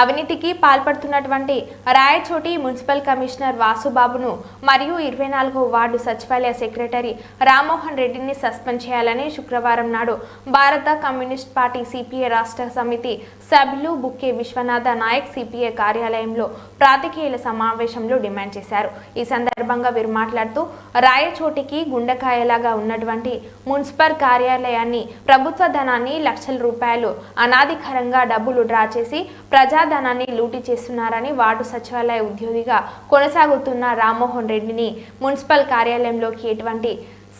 అవినీతికి పాల్పడుతున్నటువంటి Rayachoti municipal commissioner వాసుబాబును మరియు ఇరవై నాలుగో వార్డు సచివాలయ సెక్రటరీ రామ్మోహన్ రెడ్డిని సస్పెండ్ చేయాలని శుక్రవారం నాడు భారత కమ్యూనిస్ట్ పార్టీ సిపిఐ రాష్ట్ర సమితి సభ్యులు బుక్కే విశ్వనాథ నాయక్ సిపిఐ కార్యాలయంలో ప్రాతికేయుల సమావేశంలో డిమాండ్ చేశారు. ఈ సందర్భంగా వీరు మాట్లాడుతూ రాయచోటికి గుండెకాయలాగా ఉన్నటువంటి మున్సిపల్ కార్యాలయాన్ని ప్రభుత్వ ధనాన్ని లక్షల రూపాయలు అనాధికారంగా డబ్బులు డ్రా చేసి ప్రజాధనాన్ని లూటీ చేస్తున్నారని వార్డు సచివాలయ ఉద్యోగిగా కొనసాగుతున్న రామ్మోహన్ రెడ్డిని మున్సిపల్ కార్యాలయంలోకి ఎటువంటి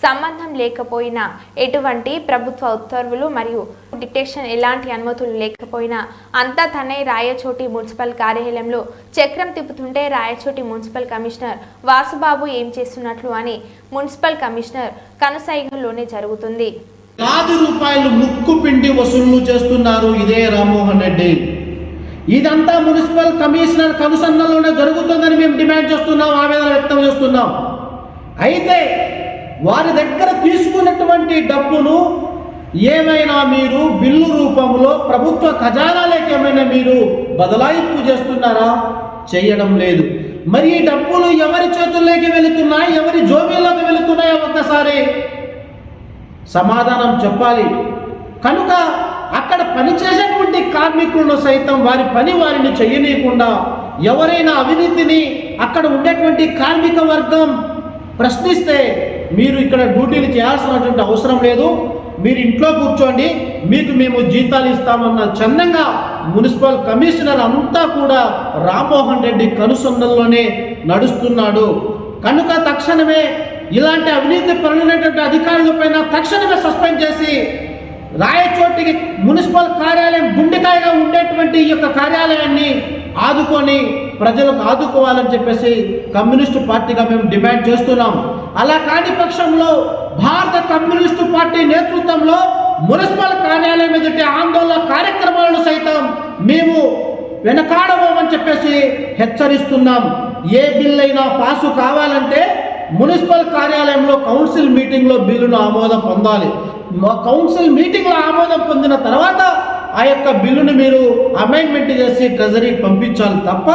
సంబంధం లేకపోయినా ఎటువంటి ప్రభుత్వ ఉత్తర్వులు మరియు డిటెక్షన్ ఎలాంటి అనుమతులు లేకపోయినా అంతా తనే రాయచోటి మున్సిపల్ కార్యాలయంలో చక్రం తిప్పుతుంటే రాయచోటి మున్సిపల్ కమిషనర్ వాసుబాబు ఏం చేస్తున్నట్లు అని మున్సిపల్ కమిషనర్ కనుసైగల్లోనే జరుగుతుంది. వేలాది రూపాయలు ముక్కు పిండి వసూళ్ళు చేస్తున్నారు ఇదే రామ్మోహన్ రెడ్డి. ఇదంతా మున్సిపల్ కమిషనర్ కనుసన్నలోనే జరుగుతుందని మేము డిమాండ్ చేస్తున్నాం ఆవేదన వ్యక్తం చేస్తున్నాం. అయితే వారి దగ్గర తీసుకున్నటువంటి డబ్బును ఏమైనా మీరు బిల్లు రూపంలో ప్రభుత్వ ఖజానాలకు ఏమైనా మీరు బదలాయింపు చేస్తున్నారా? చేయడం లేదు. మరి ఈ డబ్బులు ఎవరి చేతుల్లోకి వెళుతున్నాయి ఎవరి జోబీల్లోకి వెళుతున్నాయో ఒక్కసారి సమాధానం చెప్పాలి. కనుక అక్కడ పనిచేసేటువంటి కార్మికులను సైతం వారి పని వారిని చేయనీయకుండా ఎవరైనా అవినీతిని అక్కడ ఉండేటువంటి కార్మిక వర్గం ప్రశ్నిస్తే మీరు ఇక్కడ డ్యూటీలు చేయాల్సినటువంటి అవసరం లేదు. మీరు ఇంట్లో కూర్చోండి. మీకు మేము జీతాలు ఇస్తామన్న చందంగా మున్సిపల్ కమిషనర్ అంతా కూడా రామ్మోహన్ రెడ్డి కనుసొందల్లోనే నడుస్తున్నాడు. కనుక తక్షణమే ఇలాంటి అవినీతి పనులైనటువంటి అధికారులపైన తక్షణమే సస్పెండ్ చేసి రాయచోటికి మున్సిపల్ కార్యాలయం గుండెకాయగా ఉండేటువంటి ఈ యొక్క కార్యాలయాన్ని ఆదుకొని ప్రజలకు ఆదుకోవాలని చెప్పేసి కమ్యూనిస్టు పార్టీగా మేము డిమాండ్ చేస్తున్నాం. అలా కాని పక్షంలో భారత కమ్యూనిస్టు పార్టీ నేతృత్వంలో మున్సిపల్ కార్యాలయం ఎదుటి ఆందోళన కార్యక్రమాలను సైతం మేము వెనకాడబోమని చెప్పేసి హెచ్చరిస్తున్నాం. ఏ బిల్ అయినా పాసు కావాలంటే మున్సిపల్ కార్యాలయంలో కౌన్సిల్ మీటింగ్లో బిల్లును ఆమోదం పొందాలి. కౌన్సిల్ మీటింగ్లో ఆమోదం పొందిన తర్వాత ఆ యొక్క బిల్లును మీరు అమెండ్మెంట్ చేసి ట్రెజరీకి పంపించాలి తప్ప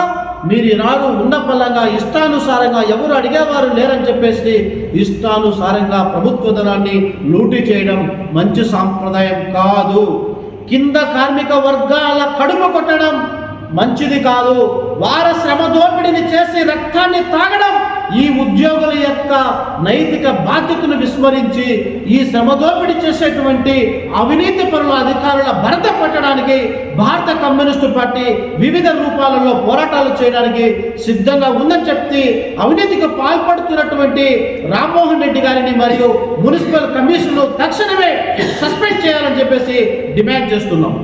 మీరు ఈనాడు ఉన్న పలంగా ఇష్టానుసారంగా ఎవరు అడిగేవారు లేరని చెప్పేసి ఇష్టానుసారంగా ప్రభుత్వ ధనాన్ని లూటీ చేయడం మంచి సాంప్రదాయం కాదు. కింద కార్మిక వర్గాల కడుపు కొట్టడం మంచిది కాదు. వార శ్రమ దోపిడిని చేసి రక్తాన్ని తాగడం ఈ ఉద్యోగుల యొక్క నైతిక బాధ్యతను విస్మరించి ఈ శ్రమదోపిడీ చేసేటువంటి అవినీతి పనుల అధికారుల భరత పట్టడానికి భారత కమ్యూనిస్టు పార్టీ వివిధ రూపాలలో పోరాటాలు చేయడానికి సిద్ధంగా ఉందని చెప్తే అవినీతికి పాల్పడుతున్నటువంటి రామ్మోహన్ రెడ్డి గారిని మరియు మున్సిపల్ కమిషన్ను తక్షణమే సస్పెండ్ చేయాలని చెప్పేసి డిమాండ్ చేస్తున్నాం.